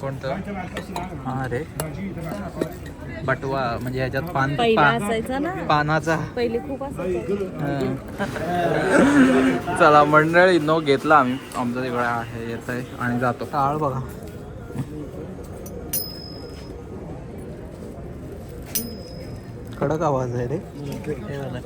कोणतं? हा रे. बटवा म्हणजे ह्याच्यात पान पानाचा. पहिले खूप असायचं. चला मंडळी नो घेतला आम्ही. आमचं तिकडे आहे येत आहे आणि जातो. टाळ बघा. कडक आवाज आहे रे वाला.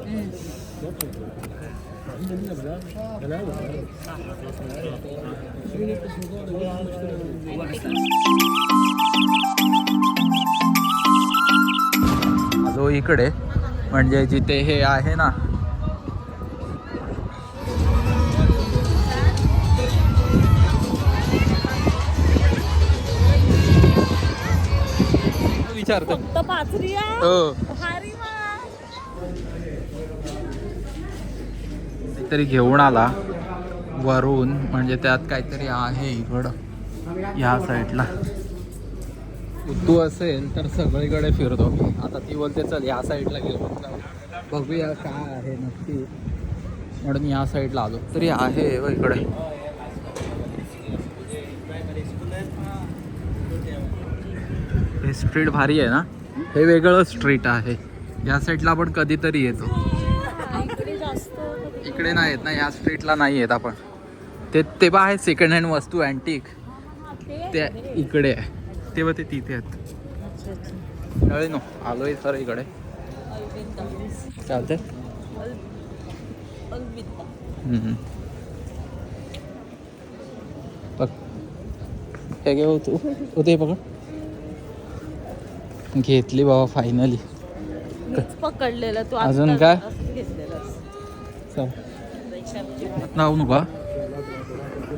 जो इकडे म्हणजे जिथे हे आहे ना विचारतो फक्त पाचरी आहे हो भारी वा. काहीतरी घेऊन आला. वरून म्हणजे त्यात काहीतरी आहे इकडं. या साईडला. तू असेल तर सगळीकडे फिरतो. आता ती बोलते चल या साईडला घेऊन जाऊ बघूया काय आहे नक्की. म्हणून या साईडला आलो. तरी आहे हो इकडे. हे स्ट्रीट भारी आहे ना? हे वेगळं स्ट्रीट आहे. या साईडला आपण कधीतरी येतो. इकडे नाही येत ना या स्ट्रीटला नाही येत आपण ते तेव्हा आहे सेकंड हँड वस्तू अँटिक ते ते आहे रे. इकडे आहे तेव्हा ते तिथे आहेत कळे नो आलोय सर इकडे. चालते अल- अलविदा. हम्म. बघ हे घे हो तू हो ते पकड घेतली बाबा फायनली पकडलेलं तू अजून काय? नाव का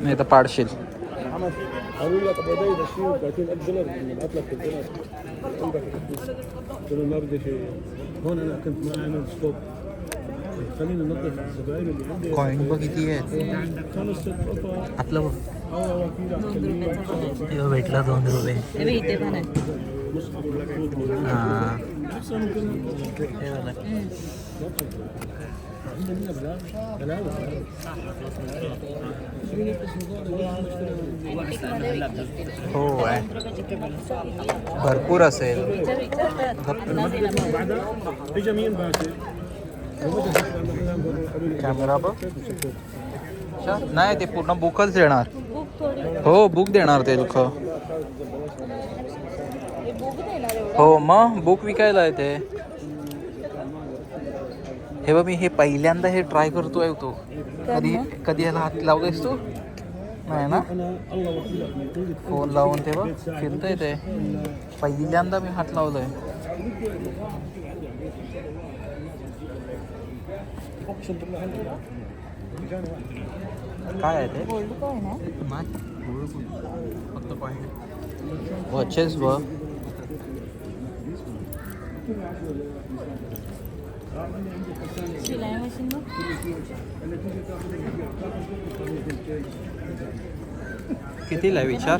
नाही तर पाडशील. कॉईन बघ किती आहेत. आपलं तो भेटला दोन रुपये. हो. भरपूर असेल. कॅमेरा नाही ते पूर्ण बुकच येणार हो बुक देणार ते लोक. हो मग बुक विकायला आहे ते. हे बघ मी हे पहिल्यांदा हे ट्राय करतोय तो. कधी कधी याला हात लावलायस तू? नाही ना? फोन लावून ते बघ फिरतंय ते. पहिल्यांदा मी हात लावलोय. काय आहे ते? गोल्ड कॉईन फक्त वॉचेस शिलाई मशीन कितीला विचार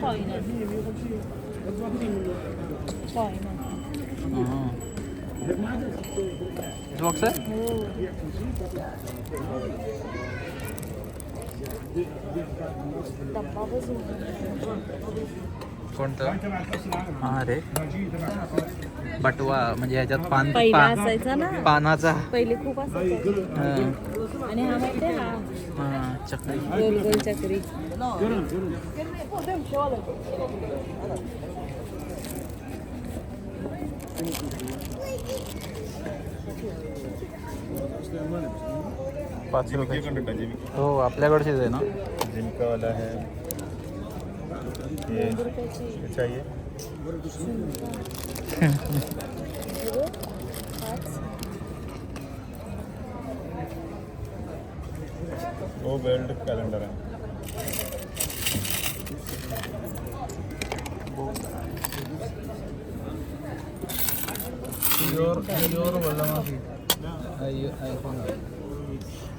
बॉक्स आहे? कोणतं? हा रे. बटवा म्हणजे ह्याच्यात पान पहिला पान- असायचा ना. पानाचा. पहिले खूप असायचं. हं. आणि हा माहिती हा? हां, चक्री. गोल गोल चक्री. पाच रुपये हो आपल्याकडचीच आहे ना? जिनका वाला है ये ये चाहिए वो बेल्ट कैलेंडर है दहाची नोट आहे बघ दोनच्या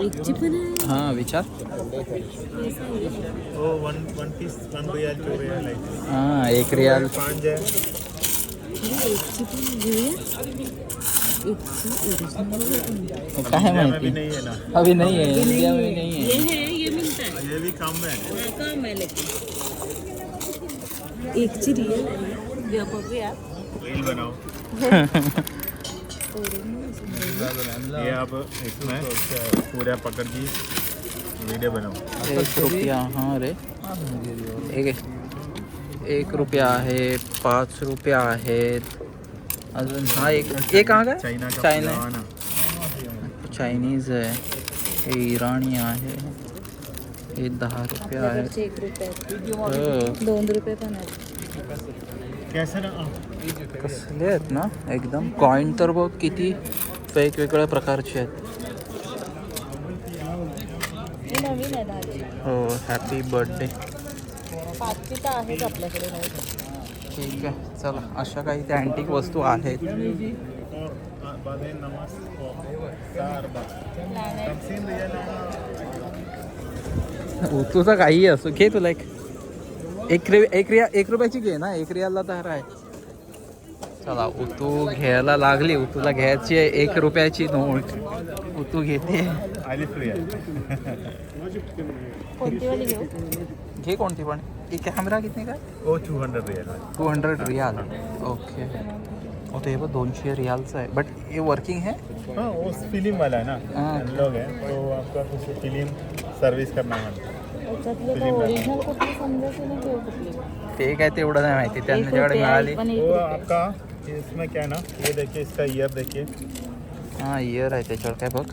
हाँ विचार। वो one one piece one riyal two riyal है हाँ एक रियाल पाँच है। ही एकची पण घेऊया एकची ओरिजिनल काय इंडिया में भी माहिती नहीं है ना। अभी नहीं है इंडिया में नहीं ये है। है ये मिलता है। ये भी कम है। हाँ, कम है लेकिन। रिअल आहे घ्या बघूया रील बनाओ। ये अब इसमें पूरा पकड़ की वीडियो बनाओ। एक रुपया हाँ रे। एक एक रुपया है पाच रुपया आहेत अजून हा एक एक कहाँ का चाइना का चाइना पुराना। चायनीज आहे हे आहे हे। दहा रुपये आहे रुपये। हो. दोन रुपये पण आहेत कैसे ना कसले आहेत ना? एकदम. कॉईन तर बघ किती वेगवेगळ्या प्रकारचे आहेत. हो हॅपी बर्थडे ठीक आहे चला. अशा काही त्या अँटिक वस्तू आहेत. बादेन तुझं काही असो. घे तुला एक. एक एक रिया एक रुपयाची घे ना. एक रियाला तर आहे. चला उतू घ्यायला लागली. उतूला घ्यायची आहे एक रुपयाची नोट उतू घेते. घे कोणती पण. ही कॅमेरा किती काय? वो two hundred riyal two hundred riyal. Okay ओ तो हे बघ दोनशे रियालचं आहे. बट हे वर्किंग है? हाँ वो फ़िल्म वाला है ना? हाँ। लोग हैं तो आपका कुछ फ़िल्म सर्विस करना है। ते काय तेवढं नाही माहिती त्यांच्याकडे रुपया, मिळाली. वो रुपया. आपका इसमें क्या ना? ये देखिए इसका ईयर देखिए। हाँ इयर आहे त्याच्यावर काय बघ.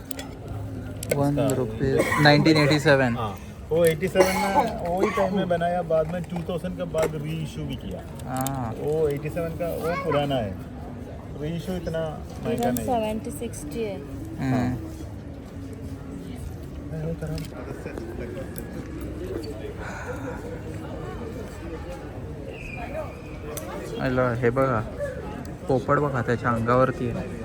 One rupees nineteen eighty seven हाँ वो 87 में वही टाइम में बनाया बाद में 2000 के बाद री इशू भी किया। हाँ. वो 87 का वो पुराना है। इतना महंगा नहीं सेवन्टी सिक्सची आहे हम्म. अलं हे बघा पोपट बघा त्याच्या अंगावरती आहे.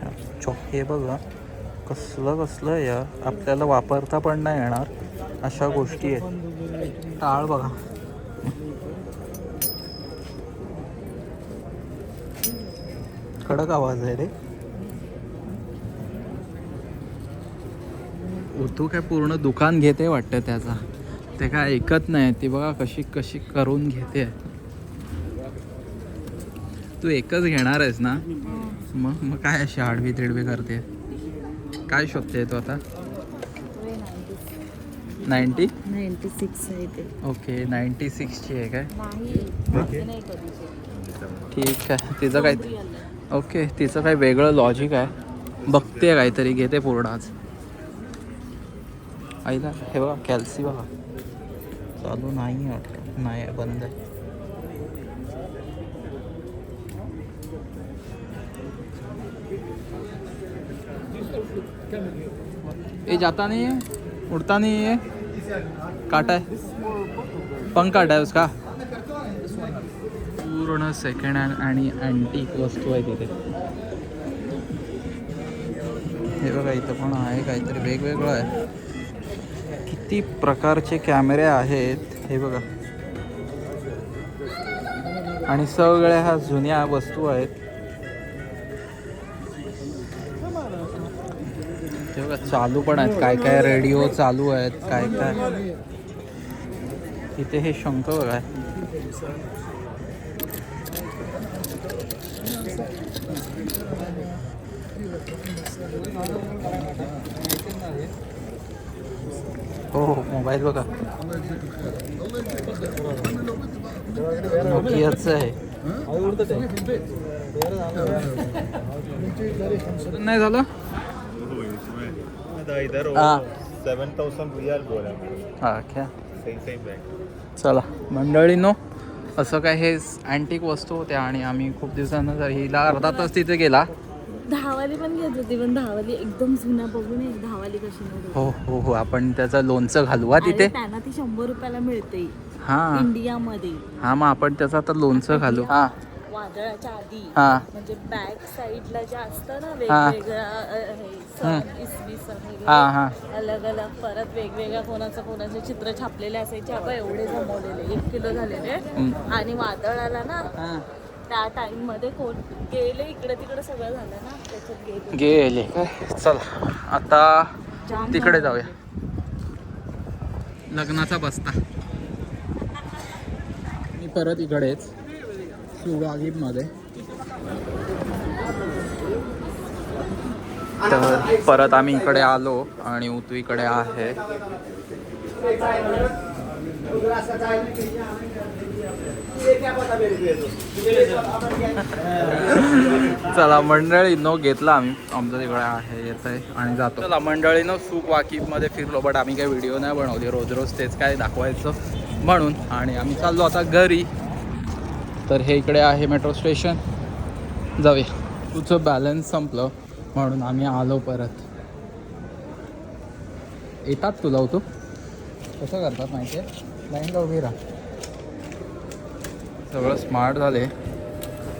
अच्छा चॉक हे बघा. कसलं कसलं आहे या. आपल्याला वापरता पण नाही येणार. अशा गोष्टी आहेत. टाळ बघा. कडक आवाज आहे रे. उतू काय पूर्ण दुकान घेते वाटतं त्याचा. ते काय ऐकत नाही. ती बघा कशी कशी करून घेते. तू एकच घेणार आहेस ना? मग मग काय अशी आडवी तिडवी करते काय शोधते तू आता? नाईन्टी? नाईन्टी सिक्स आहे ते. ओके नाईन्टी सिक्सची आहे काय? नाही मागे नाही कधीच ठीक आहे. तिचं काय ओके तिचं काही वेगळं लॉजिक आहे. बघते काहीतरी घेते पूर्ण आज. आईला हे बघा कॅल्सी बघा. चालू नाही आहे वाटतं. नाही आहे, बंद आहे. ये जाता नहीं है उड़ता नहीं है काटा है। पंख काटा है उसका। पूर्ण सेकंड हँड आणि अँटीक वस्तू आहे तिथे। हे बघा इथं पण आहे काहीतरी वेगवेगळं आहे. किती प्रकारचे कॅमेरे आहेत हे बघा. आणि सगळ्या ह्या जुन्या वस्तू आहेत. बघा चालू पण आहेत. काय काय रेडिओ चालू आहेत काय काय? इथे हे शंख बघा. आहे हो हो मोबाईल बघा. नोकियाचं आहे. नाही झालं? इधर हाँ। सेवन थाउजेंड रियल बोला. हा क्या? सही सही बैग चला मंडळींनो असं काय हे अँटिक वस्तू होत्या आणि आम्ही खूप दिवसानंतर हिला अर्धा तास तिथे गेला. दहावाली पण घेत होती पण दहावाली एकदम जुन्या बघून एक दहावाली कशी हो हो हो आपण त्याचं लोणचं घालू हा तिथे. त्यांना ती शंभर रुपयाला मिळते. हा. इंडियामध्ये. हा मग आपण त्याचं आता लोणचं घालू. हा. वादळाच्या आधी हा. म्हणजे बॅक साईडला जे असतं ना. वेगवेगळ्या हे, इसवी सण हा अलग अलग परत वेगवेगळ्या कोणाचं कोणाचे चित्र छापलेले असायचे. आपण एवढे जमवलेले एक किलो झालेले. हम्म. आणि वादळ आला ना हा. त्या टाइममध्ये कोण गेले इकडे तिकडे सगळं झालं ना त्याच्यात गेले गेले. काय चला आता जाम तिकडे. जाऊया. लग्नाचा बसता. मी परत इकडेच. मध्ये तर परत आम्ही इकडे आलो आणि उतू इकडे आहे. चला मंडळीनो घेतला आम्ही. आमचं तिकडे आहे येत आहे आणि जातो. चला मंडळीनो सुख वाकीमध्ये फिरलो बट आम्ही काही व्हिडिओ नाही बनवले. रोज रोज तेच काय दाखवायचं म्हणून. आणि आम्ही चाललो आता घरी. तर हे इकडे आहे मेट्रो स्टेशन. जाऊया. तुझं बॅलन्स संपलं म्हणून आम्ही आलो परत. येतात तुला तू? कसं करतात माहिती आहे लाईनला उभी राहा. सगळं स्मार्ट झाले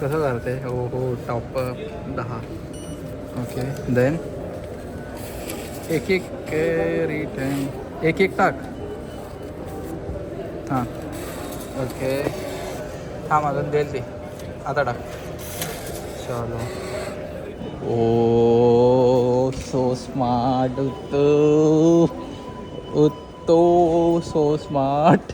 कसं करते? हो हो टॉप दहा. ओके देन एक एक रिटर्न एक एक टाक. हां. ओके थांब अजून देईल ती. आता टाक. चलो. ओ सो स्मार्ट उत्तो उत्तो सो स्मार्ट.